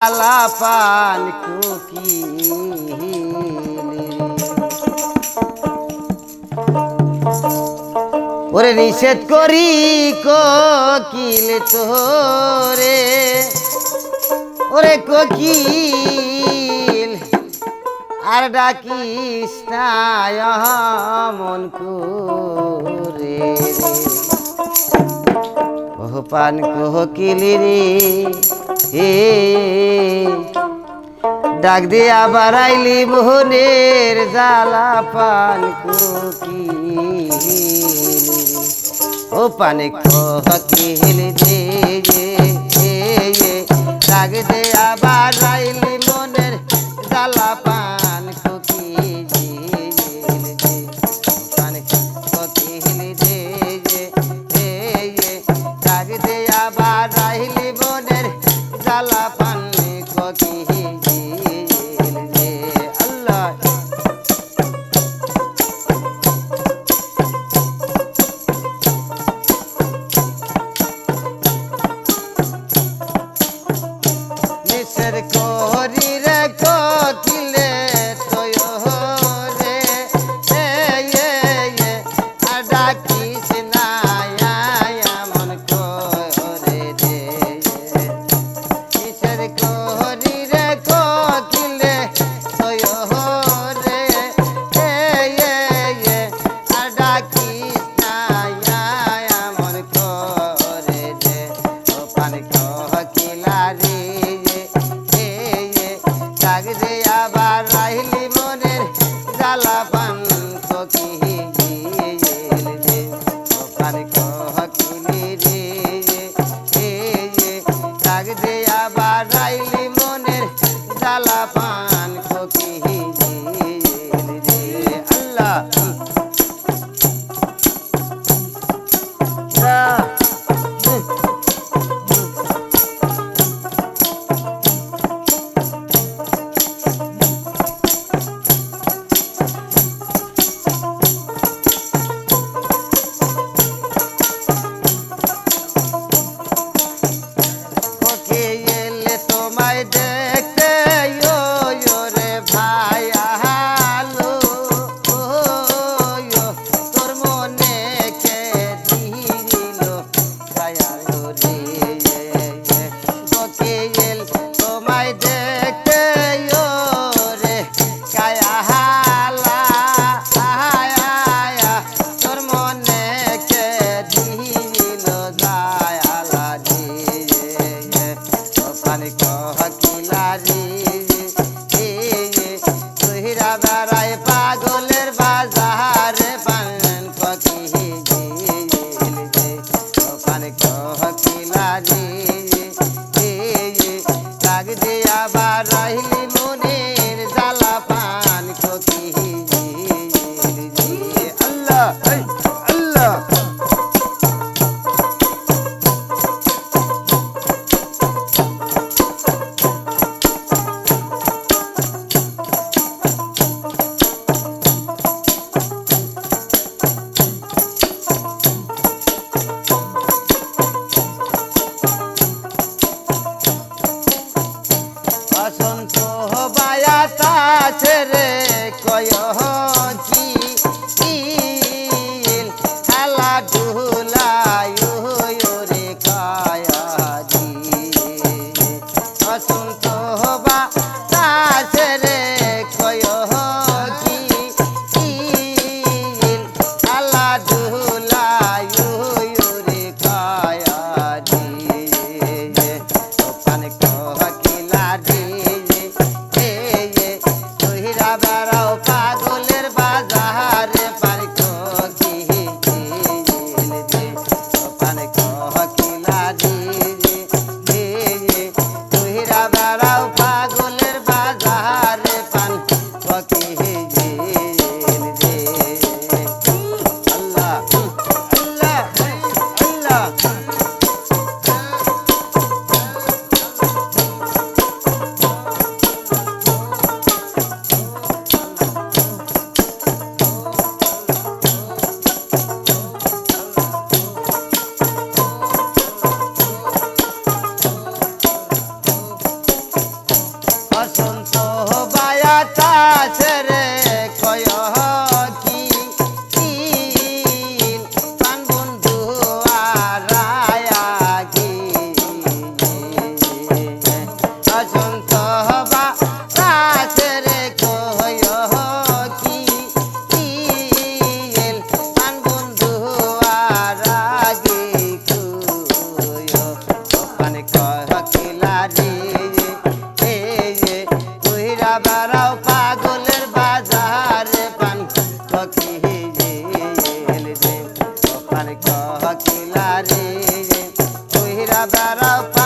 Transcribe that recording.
আলাপান cookie ওরে নিষেধ করি কিল তোরে। ওরে কোকিল, আর ডাকিস মন করে ও পান কোকিল রে। এ। ডাক দিয়া বাড়াইলি আইলি মোহনের জ্বালা পান কি ও পানে কহিল দে ডাক দিয়ে আবার মনের জ্বালা পান জ্বালা পান্নে কী quarantine. Radha Radha তারে। তুই রাধারা